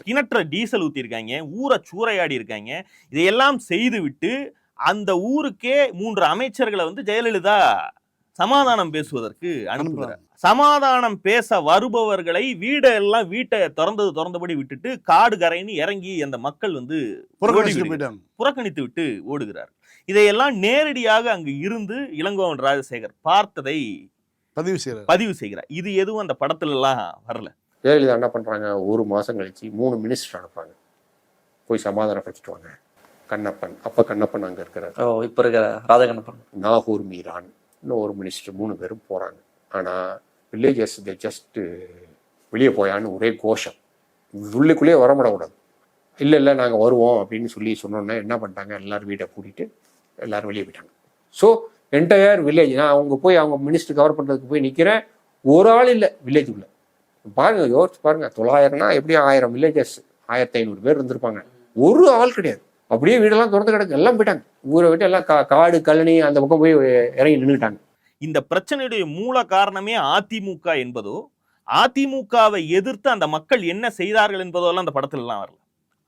S2: கிணற்ற டீசல் ஊத்திருக்காங்க ஊரை சூறையாடி இருக்காங்க. இதையெல்லாம் செய்துவிட்டு அந்த ஊருக்கே மூன்று அமைச்சர்களை வந்து ஜெயலலிதா சமாதானம் பேசுவதற்கு அனுப்புகிறார். சமாதானம் பேச வருபவர்களை வீடெல்லாம் வீட்டை திறந்தது திறந்தபடி விட்டுட்டு காடு கரைன்னு இறங்கி அந்த மக்கள் வந்து புறக்கணித்து விட்டு ஓடுகிறார். இதையெல்லாம் நேரடியாக அங்கு இருந்து இளங்கோவன் ராஜசேகர் பார்த்ததை
S4: பதிவு செய்யறாரு
S2: பதிவு செய்கிறார். இது எதுவும் அந்த படத்துல எல்லாம் வரல.
S5: ஜெயலலிதா என்ன பண்ணுறாங்க ஒரு மாதம் கழிச்சு மூணு மினிஸ்டர் அனுப்புறாங்க. போய் சமாதானப்படுத்திட்டு வாங்க. கண்ணப்பன். அப்போ கண்ணப்பன் அங்கே இருக்கிறார்.
S1: ஓ இப்ப இருக்கிற ராதாகண்ணப்பன்
S5: நாகூர் மீரான். இன்னும் ஒரு மினிஸ்டர் மூணு பேரும் போகிறாங்க ஆனால் வில்லேஜஸ் ஜஸ்ட் வெளியே போயான்னு ஒரே கோஷம். உள்ளுக்குள்ளேயே வரமாடக்கூடாது இல்லை இல்லை நாங்கள் வருவோம் அப்படின்னு சொல்லி சொன்னோன்னே என்ன பண்ணிட்டாங்க? எல்லோரும் வீட்டை கூட்டிகிட்டு எல்லோரும் வெளியே போயிட்டாங்க. ஸோ என்டையர் வில்லேஜ் நான் அவங்க போய் அவங்க மினிஸ்டர் கவர் பண்ணுறதுக்கு போய் நிற்கிறேன் ஒரு ஆள் இல்லை வில்லேஜுக்குள்ளே பாருங்கள் யோசிச்சு பாருங்கள் தொள்ளாயிரம்னா எப்படியும் ஆயிரம் வில்லேஜஸ் ஆயிரத்தி ஐநூறு பேர் இருந்திருப்பாங்க. ஒரு ஆள் கிடையாது. அப்படியே வீடெல்லாம் திறந்து கிடக்கு. எல்லாம் போயிட்டாங்க. ஊரை விட்டு எல்லாம் கா காடு கழனி அந்த பக்கம் போய் இறங்கி நின்றுட்டாங்க
S2: இந்த பிரச்சனையுடைய மூல காரணமே அதிமுக என்பதோ அதிமுகவை எதிர்த்து அந்த மக்கள் என்ன செய்தார்கள் என்பதெல்லாம் அந்த படத்துல எல்லாம் வரல.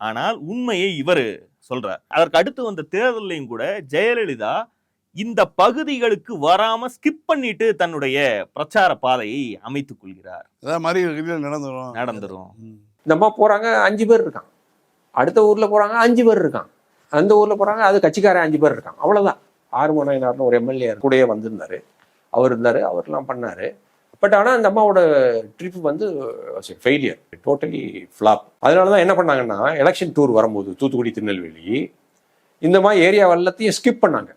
S2: ஆனால் உண்மையை இவர் சொல்றார். அதற்கு அடுத்து வந்த தேர்தலையும் கூட ஜெயலலிதா இந்த பகுதிகளுக்கு வராம ஸ்கிப் பண்ணிட்டு தன்னுடைய பிரச்சார பாதையை அமைத்துக் கொள்கிறார்.
S4: மாதிரி இதுல நடந்துரும்.
S5: இந்த அம்மா போறாங்க அஞ்சு பேர் இருக்கான் அடுத்த ஊரில் போகிறாங்க அஞ்சு பேர் இருக்கான் அந்த ஊரில் போகிறாங்க அது கட்சிக்காரன் அஞ்சு பேர் இருக்கான். அவ்வளோதான் ஆறுமணி நாயனார்னு ஒரு எம்எல்ஏ கூடயே வந்திருந்தார். அவர் இருந்தார் அவர்லாம் பண்ணார். பட் ஆனால் அந்த அம்மாவோட ட்ரிப் வந்து ஃபெயிலியர் டோட்டலி ஃப்ளாப் அதனால தான் என்ன பண்ணாங்கன்னா எலெக்ஷன் டூர் வரும்போது தூத்துக்குடி திருநெல்வேலி இந்த மாதிரி ஏரியா எல்லாத்தையும் ஸ்கிப் பண்ணாங்க.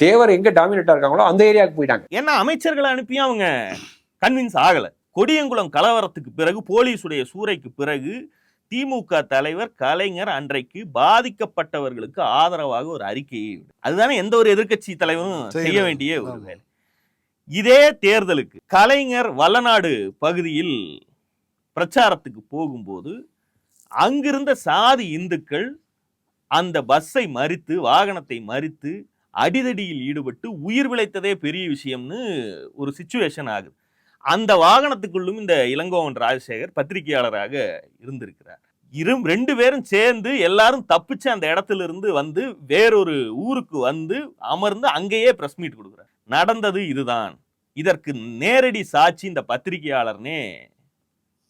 S5: தேவர் எங்க டாமினேட்டா இருக்காங்களோ அந்த ஏரியாவுக்கு போயிட்டாங்க.
S2: ஏன்னா அமைச்சர்களை அனுப்பியும் அவங்க கன்வின்ஸ் ஆகல. கொடியங்குளம் கலவரத்துக்கு பிறகு போலீஸுடைய சூறைக்கு பிறகு திமுக தலைவர் கலைஞர் அன்றைக்கு பாதிக்கப்பட்டவர்களுக்கு ஆதரவாக ஒரு அறிக்கையை அதுதானே எந்த ஒரு எதிர்க்கட்சி தலைவரும் செய்ய. வேண்டிய ஒரு. வேலை இதே தேர்தலுக்கு கலைஞர் வல்லநாடு பகுதியில் பிரச்சாரத்துக்கு போகும்போது அங்கிருந்த சாதி இந்துக்கள் அந்த பஸ்ஸை மறித்து வாகனத்தை மறித்து அடிதடியில் ஈடுபட்டு உயிர் பிழைத்ததே பெரிய விஷயம்னு ஒரு சுச்சுவேஷன் ஆகுது அந்த வாகனத்துக்குள்ளும் இந்த இளங்கோவன் ராஜசேகர் பத்திரிகையாளராக இருந்திருக்கிறார். இரு ரெண்டு பேரும் சேர்ந்து எல்லாரும் தப்பிச்சு அந்த இடத்துல இருந்து வந்து வேறொரு ஊருக்கு வந்து அமர்ந்து அங்கேயே பிரஸ் மீட் கொடுக்குறார். நடந்தது இதுதான். இதற்கு நேரடி சாட்சி இந்த பத்திரிகையாளர்னே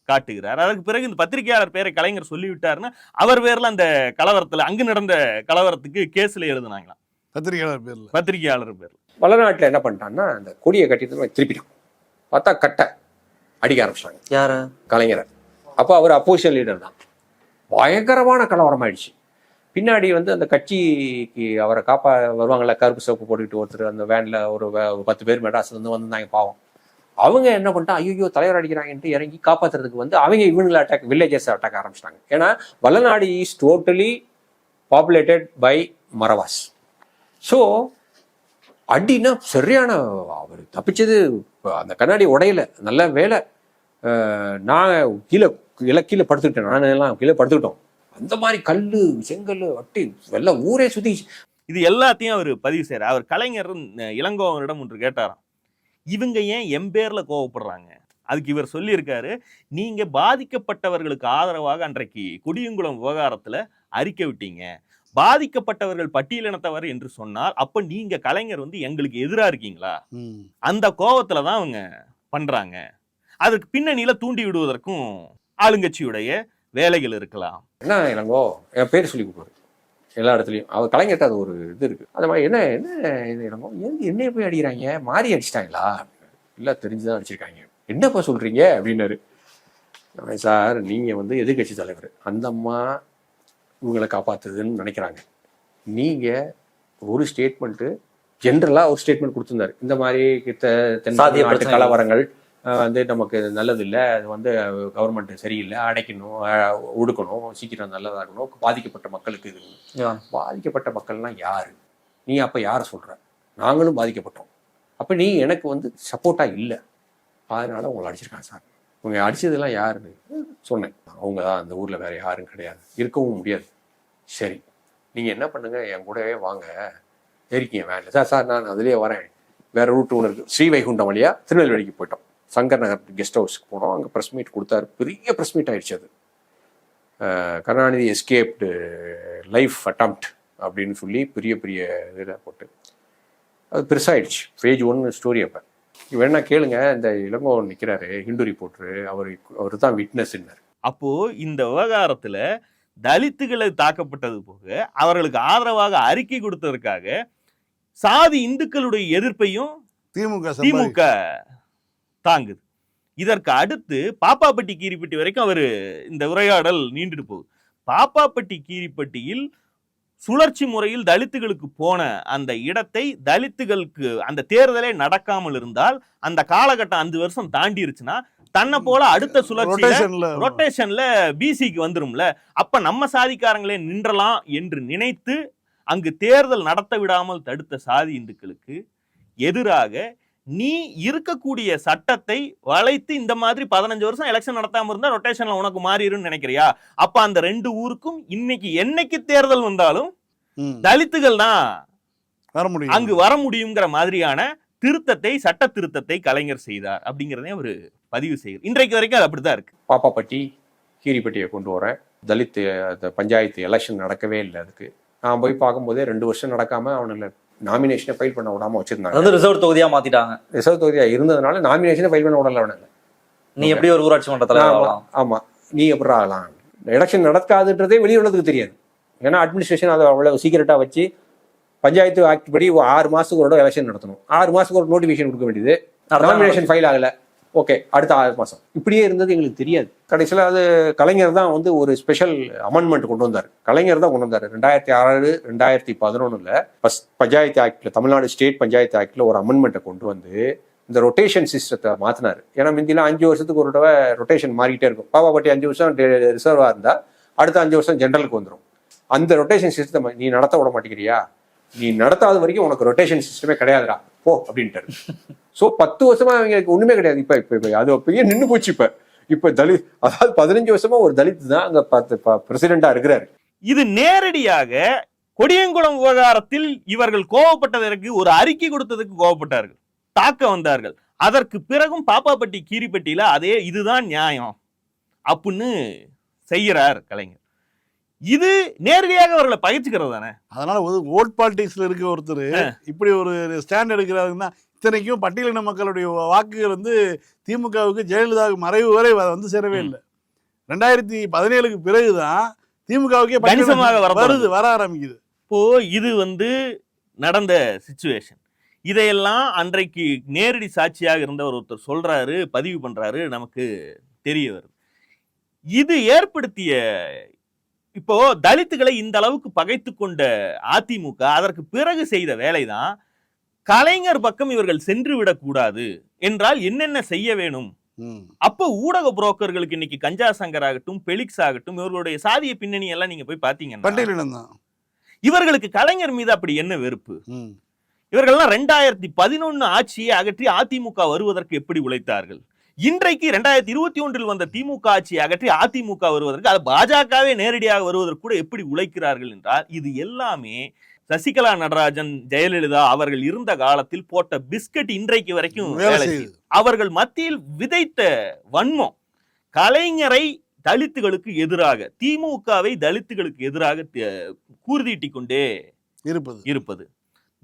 S2: காட்டுகிறார். அதற்கு பிறகு இந்த பத்திரிகையாளர் பேரை கலைஞர் சொல்லிவிட்டாருன்னா அவர் பேர்ல அந்த கலவரத்துல அங்கு நடந்த கலவரத்துக்கு கேஸ்ல எழுதுனாங்களாம்.
S4: பத்திரிகையாளர் பேர்ல.
S2: பத்திரிகையாளர் பேர்ல.
S5: வளநாட்டில் என்ன பண்ணிட்டான்னா அந்த கொடியை கட்டிட்டு திருப்பிட்டான். பார்த்தா கட்டை அடிக்க ஆரம்பிச்சிட்டாங்க.
S1: யாரு?
S5: கலைஞரை. அப்போ அவர் அப்போசிஷன் லீடர் தான். பயங்கரமான கலவரம் ஆயிடுச்சு பின்னாடி வந்து அந்த கட்சிக்கு அவரை காப்பா வருவாங்கல்ல கருப்பு சோப்பு போட்டுக்கிட்டு ஒருத்தர் அந்த வேன்ல ஒரு பத்து பேர் மெட்ராஸ்ல இருந்து வந்திருந்தாங்க பாவம். அவங்க என்ன பண்ணிட்டா ஐயோ தலைவர் அடிக்கிறாங்கன்ட்டு இறங்கி காப்பாத்துறதுக்கு வந்து அவங்க இவங்களை அட்டாக் வில்லேஜஸ் அட்டாக் ஆரம்பிச்சிட்டாங்க. ஏன்னா Vallanadu is totally populated by Maravas so அடின்னா சரியான அவர் தப்பிச்சது அந்த கண்ணாடி உடையல நல்ல வேலை. நான் கீழே கீழே கீழே படுத்துக்கிட்டேன். நான் எல்லாம் கீழே படுத்துக்கிட்டோம். அந்த மாதிரி கல் செங்கல் வட்டி எல்லாம் ஊரே சுத்தி.
S2: இது எல்லாத்தையும் அவர் பதிவு செய்கிறார் அவர் கலைஞர் இளங்கோவனிடம் ஒன்று கேட்டாராம். இவங்க ஏன் எம்பேரில் பேர்ல கோவப்படுறாங்க? அதுக்கு இவர் சொல்லியிருக்காரு நீங்கள் பாதிக்கப்பட்டவர்களுக்கு ஆதரவாக அன்றைக்கு குடியுங்குளம் விவகாரத்தில் அறிக்கை விட்டீங்க. பாதிக்கப்பட்டவர்கள் பட்டியலினத்தவர் என்று சொன்னால் அப்ப நீங்க கலைஞர் வந்து எங்களுக்கு எதிரா இருக்கீங்களா. அந்த கோவத்துல தான் அவங்க பண்றாங்க. அதுக்கு பின்னணியில தூண்டி விடுவதற்கும் ஆளுங்கட்சியுடைய வேலைகள் இருக்கலாம்.
S5: என்ன இளங்கோ? என் பேர் சொல்லி கொடுப்பாரு. எல்லா இடத்துலையும். அவர் கலைஞர்கிட்ட அது ஒரு இது இருக்கு. அந்த மாதிரி என்ன என்ன இது இளங்கோ? என்னைய போய் அடிக்கிறாங்க? மாறி அடிச்சிட்டாங்களா? இல்லை தெரிஞ்சுதான் அடிச்சிருக்காங்க. என்னப்பா சொல்றீங்க? அப்படின்னாரு. சார் நீங்க வந்து எதிர்கட்சி தலைவர். அந்த அம்மா இவங்களை காப்பாத்துதுன்னு நினைக்கிறாங்க. நீங்க ஒரு ஸ்டேட்மெண்ட்டு ஜென்ரலா ஒரு ஸ்டேட்மெண்ட் கொடுத்திருந்தாரு. இந்த மாதிரி கிட்ட தென்
S1: சாதிய
S5: நாட்டு. கலவரங்கள் வந்து நமக்கு நல்லது இல்லை அது வந்து கவர்மெண்ட் சரியில்லை. அடைக்கணும் ஒடுக்கணும். சீக்கிரம் நல்லதா இருக்கணும் பாதிக்கப்பட்ட மக்களுக்கு இது. பாதிக்கப்பட்ட மக்கள்லாம் யாரு? நீ அப்ப யாரை சொல்ற? நாங்களும் பாதிக்கப்பட்டோம். அப்ப நீ எனக்கு வந்து சப்போர்ட்டா இல்லை. அதனால உங்களை அடிச்சிருக்காங்க சார். இவங்க அடிச்சதெல்லாம் யாருன்னு சொன்னேன். அவங்க தான் அந்த ஊர்ல வேற யாரும் கிடையாது. இருக்கவும் முடியாது. சரி நீங்க என்ன பண்ணுங்க? என் கூடவே வாங்க. ஏறிக்கீங்க வேன்ல. சார் சார் நான் அதுலேயே வரேன். வேற ரூட் ஒன்று இருக்கு. ஸ்ரீவைகுண்டம் வழியா திருநெல்வேலிக்கு போயிட்டோம். சங்கர் நகர் கெஸ்ட் ஹவுஸ்க்கு போனோம். அங்கே ப்ரெஸ் மீட் கொடுத்தாரு. பெரிய ப்ரெஸ் மீட் ஆயிடுச்சு அது. கருணாநிதி எஸ்கேப்டு லைஃப் அட்டம்ப்ட் அப்படின்னு சொல்லி பெரிய பெரிய இதில் போட்டு. அது பெருசாயிடுச்சு. பேஜ் ஒன்று ஸ்டோரி அப்போ. வேணா கேளுங்க. இந்த இளங்கோ நிற்கிறாரு ஹிந்து ரிப்போர்ட்ரு அவர் அவர் தான் விட்னஸ்ன்னாரு
S2: அப்போ இந்த விவகாரத்துல தலித்துகளை தாக்கப்பட்டது போக அவர்களுக்கு ஆதரவாக அறிக்கை கொடுத்ததற்காக சாதி இந்துக்களுடைய எதிர்ப்பையும்
S4: திமுக
S2: திமுக தாங்குது. இதற்கு அடுத்து பாப்பாப்பட்டி கீரிப்பட்டி வரைக்கும் அவர் இந்த உரையாடல் நீண்டுட்டு போகுது. பாப்பாப்பட்டி கீரிப்பட்டியில் சுழற்சி முறையில் தலித்துகளுக்கு போன அந்த இடத்தை தலித்துகளுக்கு அந்த தேர்தலே நடக்காமல் இருந்தால் அந்த காலகட்டம் அஞ்சு வருஷம் தாண்டிருச்சுன்னா தன்னை போல அடுத்த சுழற்சியில
S4: ரொட்டேஷன்ல
S2: ரொட்டேஷன்ல பிசிக்கு வந்துரும்ல. அப்ப நம்ம சாதிக்காரங்களே நின்றலாம் என்று நினைத்து அங்கு தேர்தல் நடத்த விடாமல் தடுத்த சாதி இந்துக்களுக்கு எதிராக நீ இருக்கக்கூடிய சட்டத்தை வளைத்து இந்த மாதிரி பதினஞ்சு வருஷம் எலெக்ஷன் நடத்தாம இருந்தா ரொட்டேஷன்ல உனக்கு மாறிடும்னு நினைக்கிறியா? அப்ப அந்த ரெண்டு ஊருக்கும் இன்னைக்கு என்னைக்கு தேர்தல் வந்தாலும். தலித்துகள் தான்
S4: வர முடியும்.
S2: அங்கு வர முடியுங்கிற மாதிரியான திருத்தத்தை சட்ட திருத்தத்தை கலைஞர் செய்தார் அப்படிங்கிறதையும் அவர் பதிவு செய்கிறார் இன்றைக்கு வரைக்கும் அது அப்படித்தான் இருக்கு.
S5: பாப்பாப்பட்டி கீரிப்பட்டியை கொண்டு வரேன் தலித் அந்த பஞ்சாயத்து எலெக்ஷன் நடக்கவே இல்லை அதுக்கு. நான் போய் பார்க்கும்போதே ரெண்டு வருஷம் நடக்காம அவனுல நாமினேஷனை ஃபைல் பண்ண விடாம வச்சிருந்தாங்க.
S1: அதாவது ரிசர்வ் தொகுதியா மாத்திட்டாங்க.
S5: ரிசர்வ் தொகுதியா இருந்ததுனால நாமினேஷனை ஃபைல் பண்ண விடல அவனுங்க.
S1: நீ எப்படி ஒரு ஊராட்சி மன்ற தலைவர்
S5: ஆமா,
S1: ஆகலாம்?
S5: ஆமா. நீ எப்படி ஆகலாம்? எலெக்ஷன் நடக்காதுன்றதே வெளியுள்ளதுக்கு தெரியாது. ஏன்னா அட்மினிஸ்ட்ரேஷன் அதை அவ்வளவு சீக்கிரட்டா வச்சு பஞ்சாயத்து ஆக்ட் படி ஆறு மாசத்துக்கு ஒரு எலெக்ஷன் நடத்தணும். ஆறு மாசத்துக்கு ஒரு நோட்டிஃபிகேஷன் கொடுக்க வேண்டியது. நாமினேஷன் ஃபைல் ஆகல. ஓகே அடுத்த ஆறு மாசம். இப்படியே இருந்தது எங்களுக்கு தெரியாது. கடைசியில் அது கலைஞர் தான் வந்து ஒரு ஸ்பெஷல் அமெண்ட்மெண்ட் கொண்டு வந்தார். கலைஞர் தான் கொண்டு வந்தார். ரெண்டாயிரத்தி ஆறு ரெண்டாயிரத்தி பதினொன்னுல ஃபர்ஸ்ட் பஞ்சாயத்து ஆக்ட்ல தமிழ்நாடு ஸ்டேட் பஞ்சாயத்து ஆக்ட்ல ஒரு அமெண்ட்மெண்ட்டை கொண்டு வந்து இந்த ரொட்டேஷன் சிஸ்டத்தை மாத்தினாரு. ஏன்னா முந்திலாம் அஞ்சு வருஷத்துக்கு ஒரு தடவை ரொட்டேஷன் மாறிக்கிட்டே இருக்கும். பாப்பாப்பட்டி அஞ்சு வருஷம் ரிசர்வா இருந்தா அடுத்த அஞ்சு வருஷம் ஜென்ரலுக்கு வந்துடும் அந்த ரொட்டேஷன் சிஸ்டம் நீ நடத்த விட மாட்டேங்கிறியா? நீ நடத்தாத வரைக்கும் உனக்கு ரொட்டேஷன் சிஸ்டமே கிடையாதுடா. போ அப்படின்ட்டாரு. ஸோ பத்து வருஷமா அவங்களுக்கு ஒண்ணுமே கிடையாது. இப்ப இப்ப இப்ப அது அப்பயே நின்று போச்சு இப்ப. இப்ப தலித் அதாவது பதினஞ்சு வருஷமா ஒரு தலித் தான் அங்க பத்து பிரசிடென்டா இருக்கிறாரு.
S2: இது நேரடியாக கொடியங்குளம் விவகாரத்தில் இவர்கள் கோவப்பட்டதற்கு ஒரு அறிக்கை கொடுத்ததுக்கு கோவப்பட்டார்கள். தாக்க வந்தார்கள். அதற்கு பிறகும் பாப்பாப்பட்டி கீரிப்பட்டியில அதே இதுதான் நியாயம். அப்படின்னு செய்கிறார் கலைஞர். இது நேரடியாக அவர்களை பகிர்ச்சிக்கிறது தானே?
S4: அதனால ஒரு ஓட் பாலிடிக்ஸ்ல இருக்க ஒருத்தர் இப்படி ஒரு ஸ்டாண்ட் எடுக்கிறாருன்னா இத்தனைக்கும் பட்டியலின மக்களுடைய வாக்குகள் வந்து திமுகவுக்கு ஜெயலலிதாவுக்கு மறைவு வரை வந்து சேரவே. இல்லை. ரெண்டாயிரத்தி பதினேழுக்கு பிறகுதான் திமுகவுக்கே
S2: கணிசமாக வர
S4: வருது வர ஆரம்பிக்குது.
S2: இப்போ இது வந்து நடந்த சுச்சுவேஷன் இதையெல்லாம் அன்றைக்கு நேரடி சாட்சியாக இருந்தவர் ஒருத்தர் சொல்றாரு பதிவு பண்றாரு நமக்கு தெரிய வருது. இது ஏற்படுத்திய இப்போ தலித்துகளை இந்த அளவுக்கு பகைத்து கொண்ட அதிமுக அதற்கு பிறகு செய்த வேலைதான் கலைஞர் பக்கம் இவர்கள் சென்று விடக்கூடாது என்றால் என்னென்ன செய்ய வேணும். அப்போ ஊடக புரோக்கர்களுக்கு இன்னைக்கு கஞ்சா சங்கர் ஆகட்டும் பெலிக்ஸ் ஆகட்டும் இவர்களுடைய சாதிய பின்னணி எல்லாம் நீங்க போய் பாத்தீங்கன்னா இவர்களுக்கு கலைஞர் மீது அப்படி என்ன வெறுப்பு. இவர்கள்லாம் ரெண்டாயிரத்தி பதினொன்னு ஆட்சியை அகற்றி அதிமுக வருவதற்கு எப்படி உழைத்தார்கள் இன்றைக்கு ரெண்டாயிரத்தி இருபத்தி ஒன்றில் வந்த திமுக ஆட்சியை அகற்றி அதிமுக வருவதற்கு அது பாஜகவே நேரடியாக வருவதற்கு கூட எப்படி உழைக்கிறார்கள் என்றால் இது எல்லாமே சசிகலா நடராஜன் ஜெயலலிதா அவர்கள் இருந்த காலத்தில் போட்ட பிஸ்கட் இன்றைக்கு வரைக்கும். அவர்கள் மத்தியில் விதைத்த வன்மம் கலைஞரை தலித்துகளுக்கு எதிராக திமுகவை தலித்துகளுக்கு எதிராக கூர்தீட்டிக் கொண்டே
S4: இருப்பது.
S2: இருப்பது.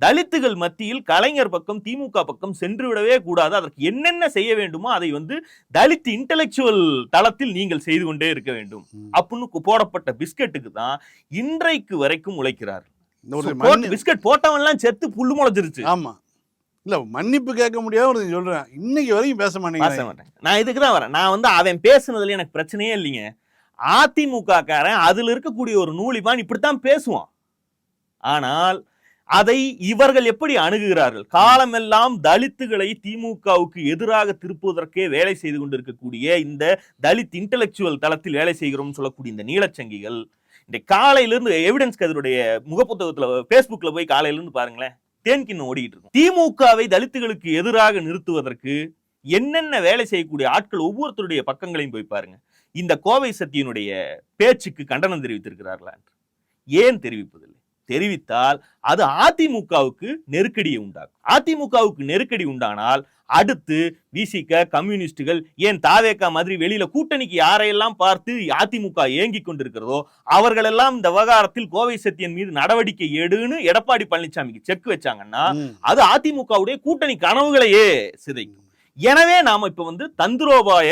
S2: தலித்துகள் மத்தியில் கலைஞர் பக்கம் திமுக பக்கம் சென்று விடவே கூடாது. அதற்கு என்னென்ன செய்ய வேண்டுமோ அதை வந்து தலித் இன்டெலெக்சுவல் தளத்தில் நீங்கள் செய்து கொண்டே இருக்க வேண்டும். அப்படின்னு போடப்பட்ட பிஸ்கட்டுக்கு தான் இன்றைக்கு வரைக்கும் உழைக்கிறார். பிஸ்கட் போட்டவன் எல்லாம் செத்து புல்லு முளைச்சிருச்சு
S4: ஆமா. இல்ல மன்னிப்பு கேட்க முடியாத ஒரு சொல்றேன். இன்னைக்கு வரைக்கும் பேச
S2: பேச
S4: மாட்டேங்கிறேன்
S2: மாட்டேன். நான் இதுக்கு தான் வரேன். நான் வந்து அவன் பேசுனதுல எனக்கு பிரச்சனையே இல்லைங்க. அதிமுக காரன் அதுல இருக்கக்கூடிய ஒரு நூலிமான் இப்படித்தான் பேசுவான். ஆனால் அதை இவர்கள் எப்படி அணுகுகிறார்கள்? காலமெல்லாம் தலித்துகளை திமுகவுக்கு எதிராக திருப்புவதற்கே வேலை செய்து கொண்டிருக்கக்கூடிய இந்த தலித் இன்டெலெக்சுவல் தளத்தில் வேலை செய்கிறோம் சொல்லக்கூடிய இந்த நீலச்சங்கிகள் இந்த காலையிலிருந்து எவிடன்ஸ்க்கு எவிடன்ஸ் கதிருடைய முகப்புத்தகத்துல பேஸ்புக்ல போய் காலையில இருந்து பாருங்களேன் தேன்கிண்ணம் ஓடிட்டு இருக்கும். திமுகவை தலித்துகளுக்கு எதிராக நிறுத்துவதற்கு என்னென்ன வேலை செய்யக்கூடிய ஆட்கள் ஒவ்வொருத்தருடைய பக்கங்களையும் போய் பாருங்க. இந்த கோவை சத்தியனுடைய பேச்சுக்கு கண்டனம் தெரிவித்திருக்கிறார்களா என்று. ஏன் தெரிவிப்பதில்லை? தெரிவித்தால் அது அதிமுகவுக்கு நெருக்கடியை உண்டாக்கும். அதிமுகவுக்கு நெருக்கடி உண்டானால் அடுத்து விசிக கம்யூனிஸ்டுகள் ஏன் தாவேக்கா மாதிரி வெளியில கூட்டணிக்கு யாரையெல்லாம் பார்த்து அதிமுக ஏங்கிக் கொண்டிருக்கிறதோ அவர்களெல்லாம் இந்த விவகாரத்தில் கோவை சத்தியன் மீது நடவடிக்கை எடுன்னு எடப்பாடி பழனிசாமிக்கு செக் வச்சாங்கன்னா. அது அதிமுகவுடைய கூட்டணி கனவுகளையே சிதைக்கும். எனவே நாம இப்ப வந்து தந்திரோபாய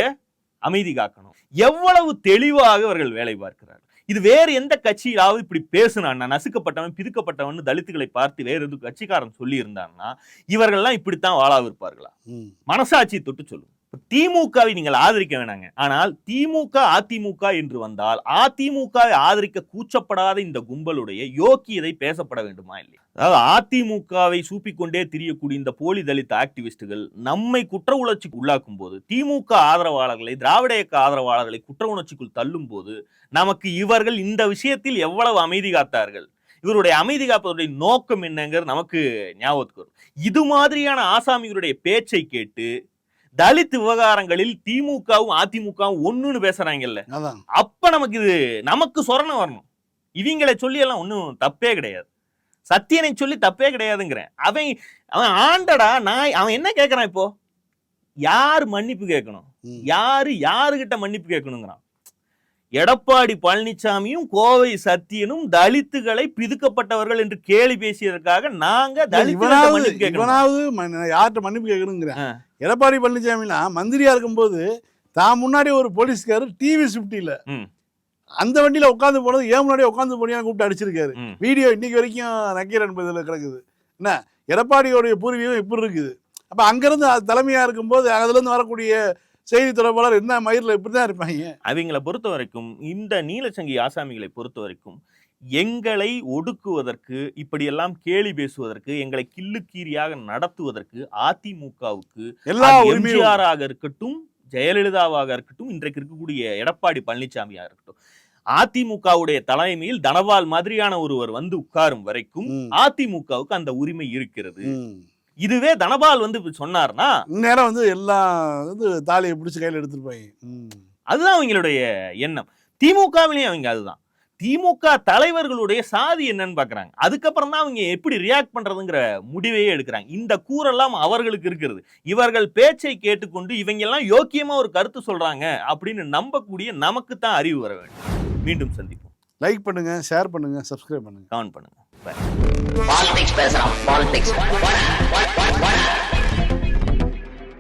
S2: அமைதி காக்கணும். எவ்வளவு தெளிவாக அவர்கள் வேலை பார்க்கிறார்கள். இது வேறு எந்த கட்சியிலாவது இப்படி பேசுனான்னா நசுக்கப்பட்டவன் பிதுக்கப்பட்டவன் தலித்துகளை பார்த்து வேற எதுவும் கட்சிக்காரன் சொல்லி இருந்தான்னா இவர்கள்லாம் இப்படித்தான் வாழாவிருப்பார்களா
S4: ம்.
S2: மனசாட்சி தொட்டு சொல்லுங்க இப்ப திமுகவை நீங்கள் ஆதரிக்க வேணாங்க. ஆனால் திமுக அதிமுக என்று வந்தால் அதிமுகவை ஆதரிக்க கூச்சப்படாத இந்த கும்பலுடைய யோக்கியதை பேசப்பட வேண்டுமா இல்லை அதாவது அதிமுகவை சூப்பிக்கொண்டே திரியக்கூடிய இந்த போலி தலித் ஆக்டிவிஸ்டுகள் நம்மை குற்ற உணர்ச்சிக்கு உள்ளாக்கும் போது திமுக ஆதரவாளர்களை திராவிட இயக்க ஆதரவாளர்களை குற்ற உணர்ச்சிக்குள் தள்ளும் போது நமக்கு இவர்கள் இந்த விஷயத்தில் எவ்வளவு அமைதி காத்தார்கள்? இவருடைய அமைதி காப்பதுடைய நோக்கம் என்னங்கிறது நமக்கு ஞாபகத்துக்கு வரும். இது மாதிரியான ஆசாமிகளுடைய பேச்சை கேட்டு தலித் விவகாரங்களில் திமுகவும் அதிமுகவும் ஒண்ணுன்னு பேசுறாங்கல்ல. அப்ப நமக்கு இது நமக்கு சொரணம் வரணும். இவங்களை சொல்லி எல்லாம் ஒன்றும் தப்பே கிடையாது. சத்தியனை சொல்லி தப்பே கிடையாதுங்கிறேன். அவன் அவன் ஆண்டடா நான் அவன் என்ன கேட்கறான் இப்போ? யார் மன்னிப்பு கேட்கணும். யாரு யாருகிட்ட மன்னிப்பு கேட்கணுங்கிறான்? எடப்பாடி பழனிசாமியும் கோவை சத்தியனும் தலித்துகளை பிதுக்கப்பட்டவர்கள் என்று கேலி பேசியதற்காக நாங்க
S4: இவனாவது யார்கிட்ட மன்னிப்பு கேட்கணுங்கிறேன். எடப்பாடி பழனிசாமிலாம் மந்திரியா இருக்கும்போது தான் முன்னாடி ஒரு போலீஸ்காரர் டிவி ஸ்விஃப்டில
S2: ம்.
S4: அந்த வண்டியில உட்காந்து போனது ஏன் முன்னாடி உட்காந்து போனியான்னு கூப்பிட்டு அடிச்சிருக்காரு. வீடியோ இன்னைக்கு வரைக்கும் நக்கீரன் என்பதில் கிடக்குது என்ன எடப்பாடியோடைய பூர்வீகம் இப்படி இருக்குது அப்ப அங்கிருந்து தலைமையா இருக்கும்போது அதுல இருந்து வரக்கூடிய செய்தி தொடர்பாளர் என்ன மயிரில் இப்படி தான் இருப்பாங்க
S2: அவங்கள பொறுத்த வரைக்கும் இந்த நீலச்சங்கி ஆசாமிகளை பொறுத்த வரைக்கும் எங்களை ஒடுக்குவதற்கு இப்படியெல்லாம் கேலி பேசுவதற்கு எங்களை கிள்ளுக்கீரியாக நடத்துவதற்கு அதிமுகவுக்கு
S4: எல்லா
S2: எம்ஜிஆராக இருக்கட்டும் ஜெயலலிதாவாக இருக்கட்டும் இன்றைக்கு இருக்கக்கூடிய எடப்பாடி பழனிசாமியாக இருக்கட்டும் அதிமுகவுடைய தலைமையில் தனபால் மாதிரியான ஒருவர் வந்து உட்காரும் வரைக்கும். அதிமுகவுக்கு அந்த உரிமை இருக்கிறது. இதுவே தனபால் வந்து சொன்னார்னா
S4: இந்நேரம் வந்து எல்லாம் வந்து தாலியை பிடிச்சி கையில் எடுத்துருப்பாங்க.
S2: அதுதான் அவங்களுடைய எண்ணம். திமுகவிலையும் அவங்க அதுதான். திமுக தலைவர்களுடைய சாதி என்னன்னு பாக்குறாங்க. அதுக்கப்புறம் தான் அவங்க எப்படி ரியாக்ட் பண்றதுங்கிற முடிவையே எடுக்கிறாங்க. இந்த கூறெல்லாம் அவர்களுக்கு இருக்கிறது. இவர்கள் பேச்சை கேட்டுக்கொண்டு இவங்க எல்லாம் யோக்கியமா ஒரு கருத்து சொல்றாங்க அப்படின்னு நம்பக்கூடிய நமக்கு தான் அறிவு வர வேண்டும். மீண்டும் சந்திப்போம்.
S4: லைக் பண்ணுங்க ஷேர் பண்ணுங்க சப்ஸ்கிரைப் பண்ணுங்க.
S2: கமெண்ட் பண்ணுங்க.
S6: பாலிடிக்ஸ் பேசுறான் பாலிடிக்ஸ்